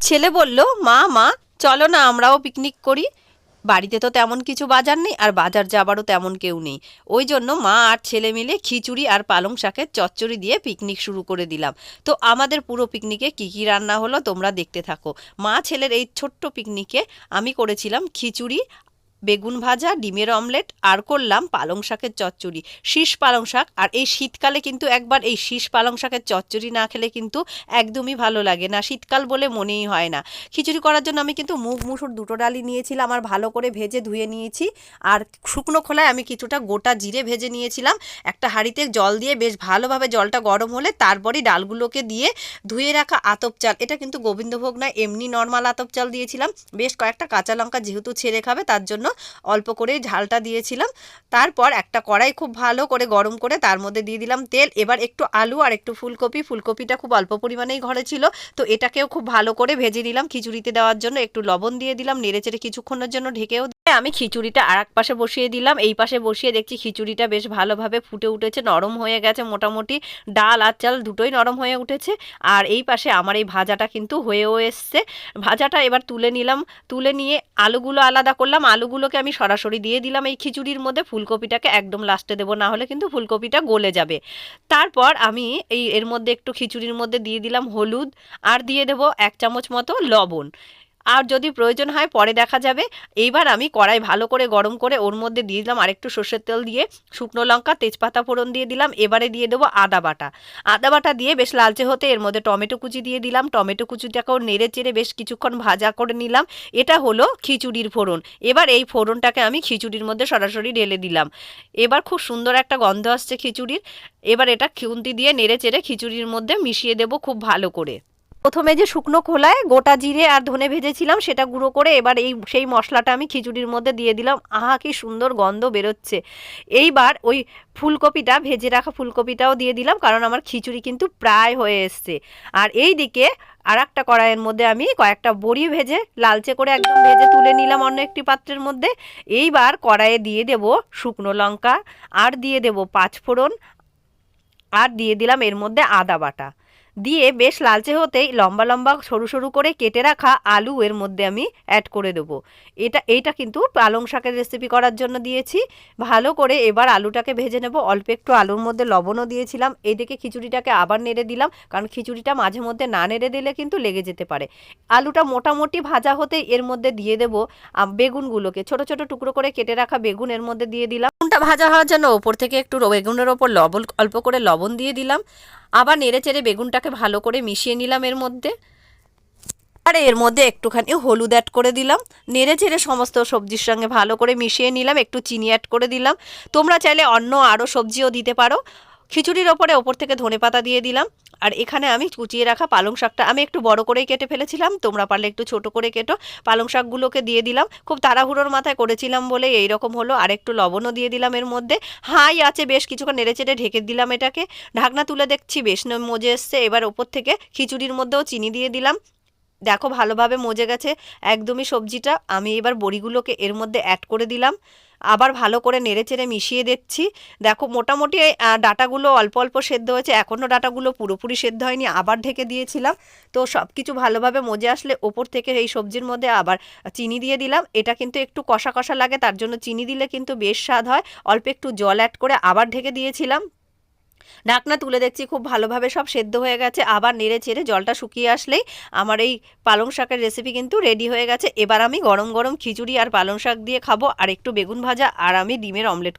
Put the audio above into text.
ছেলে বলল, মা মা, চলো না, আমরাও পিকনিক করি। বাড়িতে তো তেমন কিছু বাজার নেই, আর বাজার যাবারও তেমন কেউ নেই। ওই জন্য মা আর ছেলে মিলে খিচুড়ি আর পালং শাকের চচ্চড়ি দিয়ে পিকনিক শুরু করে দিলাম। তো আমাদের পুরো পিকনিকে কী কী রান্না হলো তোমরা দেখতে থাকো। মা ছেলের এই ছোট্ট পিকনিকে আমি করেছিলাম খিচুড়ি বেগুন ভাজা, ডিমের অমলেট, আর করলাম পালং শাকের চচ্চড়ি। শীষ পালং শাক, আর এই শীতকালে কিন্তু একবার এই শীষ পালং শাকের চচ্চড়ি না খেলে কিন্তু একদমই ভালো লাগে না। শীতকাল বলে মনেই হয় না। খিচুড়ি করার জন্য আমি কিন্তু মুগ, মুসুর দুটো ডালি নিয়েছিলাম, আর ভালো করে ভেজে ধুয়ে নিয়েছি। আর শুকনো খোলায় আমি কিছুটা গোটা জিরে ভেজে নিয়েছিলাম। একটা হাঁড়িতে জল দিয়ে বেশ ভালোভাবে জলটা গরম হলে তারপরই ডালগুলোকে দিয়ে ধুয়ে রাখা আতপ চাল। এটা কিন্তু গোবিন্দভোগ নয়, এমনি নর্মাল আতপ চাল দিয়েছিলাম। বেশ কয়েকটা কাঁচা লঙ্কা যেহেতু ছেড়ে খাবে, তার জন্য অল্প করেই ঝালটা দিয়েছিলাম। তারপর একটা কড়াই খুব ভালো করে গরম করে তার মধ্যে দিয়ে দিলাম তেল। এবার একটু আলু আর একটু ফুলকপি। ফুলকপিটা খুব অল্প পরিমাণেই ঘরে ছিল। তো এটাকেও খুব ভালো করে ভেজে নিলাম খিচুড়িতে দেওয়ার জন্য। একটু লবণ দিয়ে দিলাম, নেড়েচেড়ে কিছুক্ষণের জন্য ঢেকেও আমি খিচুড়িটা আর পাশে বসিয়ে দিলাম। এই পাশে বসিয়ে দেখছি খিচুড়িটা বেশ ভালোভাবে ফুটে উঠেছে, নরম হয়ে গেছে মোটামুটি। ডাল আর চাল দুটোই নরম হয়ে উঠেছে। আর এই পাশে আমার এই ভাজাটা কিন্তু হয়েও এসছে। ভাজাটা এবার তুলে নিলাম। তুলে নিয়ে আলুগুলো আলাদা করলাম। আলুগুলোকে আমি সরাসরি দিয়ে দিলাম এই খিচুড়ির মধ্যে। ফুলকপিটাকে একদম লাস্টে দেবো, না হলে কিন্তু ফুলকপিটা গলে যাবে। তারপর আমি এই এর মধ্যে একটু খিচুড়ির মধ্যে দিয়ে দিলাম হলুদ, আর দিয়ে দেবো এক চামচ মতো লবণ। আর যদি প্রয়োজন হয় পরে দেখা যাবে। এইবার আমি কড়াই ভালো করে গরম করে ওর মধ্যে দিয়ে দিলাম আরেকটু সর্ষের তেল দিয়ে, শুকনো লঙ্কা, তেজপাতা ফোড়ন দিয়ে দিলাম, এবারে দিয়ে দেবো আদা বাটা। আদা বাটা দিয়ে বেশ লালচে হতে এর মধ্যে টমেটো কুচি দিয়ে দিলাম। টমেটো কুচিটাকেও নেড়ে চেড়ে বেশ কিছুক্ষণ ভাজা করে নিলাম। এটা হলো খিচুড়ির ফোড়ন। এবার এই ফোড়নটাকে আমি খিচুড়ির মধ্যে সরাসরি ঢেলে দিলাম। এবার খুব সুন্দর একটা গন্ধ আসছে খিচুড়ির। এবার এটা খুন্তি দিয়ে নেড়ে চেড়ে খিচুড়ির মধ্যে মিশিয়ে দেবো খুব ভালো করে। প্রথমে যে শুকনো খোলায় গোটা জিরে আর ধনে ভেজেছিলাম, সেটা গুঁড়ো করে এবার এই, সেই মশলাটা আমি খিচুড়ির মধ্যে দিয়ে দিলাম। আহা, কি সুন্দর গন্ধ বেরোচ্ছে। এইবার ওই ফুলকপিটা, ভেজে রাখা ফুলকপিটাও দিয়ে দিলাম, কারণ আমার খিচুড়ি কিন্তু প্রায় হয়ে এসছে। আর এই দিকে আর একটা কড়াইয়ের মধ্যে আমি কয়েকটা বড়ি ভেজে, লালচে করে একদম ভেজে তুলে নিলাম অন্য একটি পাত্রের মধ্যে। এইবার কড়াইয়ে দিয়ে দেব শুকনো লঙ্কা, আর দিয়ে দেব পাঁচফোড়ন, আর দিয়ে দিলাম এর মধ্যে আদা বাটা। দিয়ে বেশ লালচে হতেই লম্বা লম্বা সরু সরু করে কেটে রাখা আলু এর মধ্যে আমি অ্যাড করে দেবো। এটা, এইটা কিন্তু পালং শাকের রেসিপি করার জন্য দিয়েছি। ভালো করে এবার আলুটাকে ভেজে নেব। অল্প একটু আলুর মধ্যে লবণও দিয়েছিলাম। এইদিকে খিচুড়িটাকে আবার নেড়ে দিলাম। কারণ খিচুড়িটা মাঝে মধ্যে না নেড়ে দিলে কিন্তু লেগে যেতে পারে। আলুটা মোটামুটি ভাজা হতে এর মধ্যে দিয়ে দেবো বেগুনগুলোকে। ছোট ছোট টুকরো করে কেটে রাখা বেগুন এর মধ্যে দিয়ে দিলাম। বেগুনটা ভাজা হওয়ার জন্য ওপর থেকে একটু বেগুনের ওপর লবণ, অল্প করে লবণ দিয়ে দিলাম। আবার নেড়ে চেড়ে বেগুনটাকে ভালো করে মিশিয়ে নিলাম এর মধ্যে। আর এর মধ্যে একটুখানি হলুদ অ্যাড করে দিলাম। নেড়ে চেড়ে সমস্ত সবজির সঙ্গে ভালো করে মিশিয়ে নিলাম, একটু চিনি অ্যাড করে দিলাম। তোমরা চাইলে অন্য আরও সবজিও দিতে পারো। খিচুড়ির ওপরে ওপর থেকে ধনে পাতা দিয়ে দিলাম। আর এখানে আমি কুচিয়ে রাখা পালং শাকটা আমি একটু বড় করেই কেটে ফেলেছিলাম। তোমরা পারলে একটু ছোট করে কেটো। পালং শাকগুলোকে দিয়ে দিলাম। খুব তাড়াহুড়োর মাথায় করেছিলাম বলে এই রকম হলো। আর একটু লবণও দিয়ে দিলাম এর মধ্যে। হাই আছে বেশ কিছুক্ষণ নেড়ে চেড়ে ঢেকে দিলাম এটাকে। ঢাকনা তুলে দেখছি বেশ মজে এসছে। এবার ওপর থেকে খিচুড়ির মধ্যেও চিনি দিয়ে দিলাম। দেখো ভালোভাবে মজে গেছে। একদমই সবজিটা আমি এবার বড়িগুলোকে এর মধ্যে অ্যাড করে দিলাম। আবার ভালো করে নেড়ে চেড়ে মিশিয়ে দিচ্ছি। দেখো, মোটামুটি ডাটাগুলো অল্প অল্প সেদ্ধ হয়েছে। এখনও ডাটাগুলো পুরোপুরি সেদ্ধ হয়নি, আবার ঢেকে দিয়েছিলাম। তো সব কিছু ভালোভাবে মজে আসলে ওপর থেকে এই সবজির মধ্যে আবার চিনি দিয়ে দিলাম। এটা কিন্তু একটু কষা কষা লাগে, তার জন্য চিনি দিলে কিন্তু বেশ স্বাদ হয়। অল্প একটু জল অ্যাড করে আবার ঢেকে দিয়েছিলাম। ঢাকনা তুলে দেখছি খুব ভালোভাবে সব সেদ্ধ হয়ে গেছে। আবার নেড়ে ছেড়ে জলটা শুকিয়ে আসলেই আমার এই পালং শাকের রেসিপি কিন্তু রেডি হয়ে গেছে। এবার আমি গরম গরম খিচুড়ি আর পালং শাক দিয়ে খাব, আর একটু বেগুন ভাজা, আর আমি ডিমের অমলেট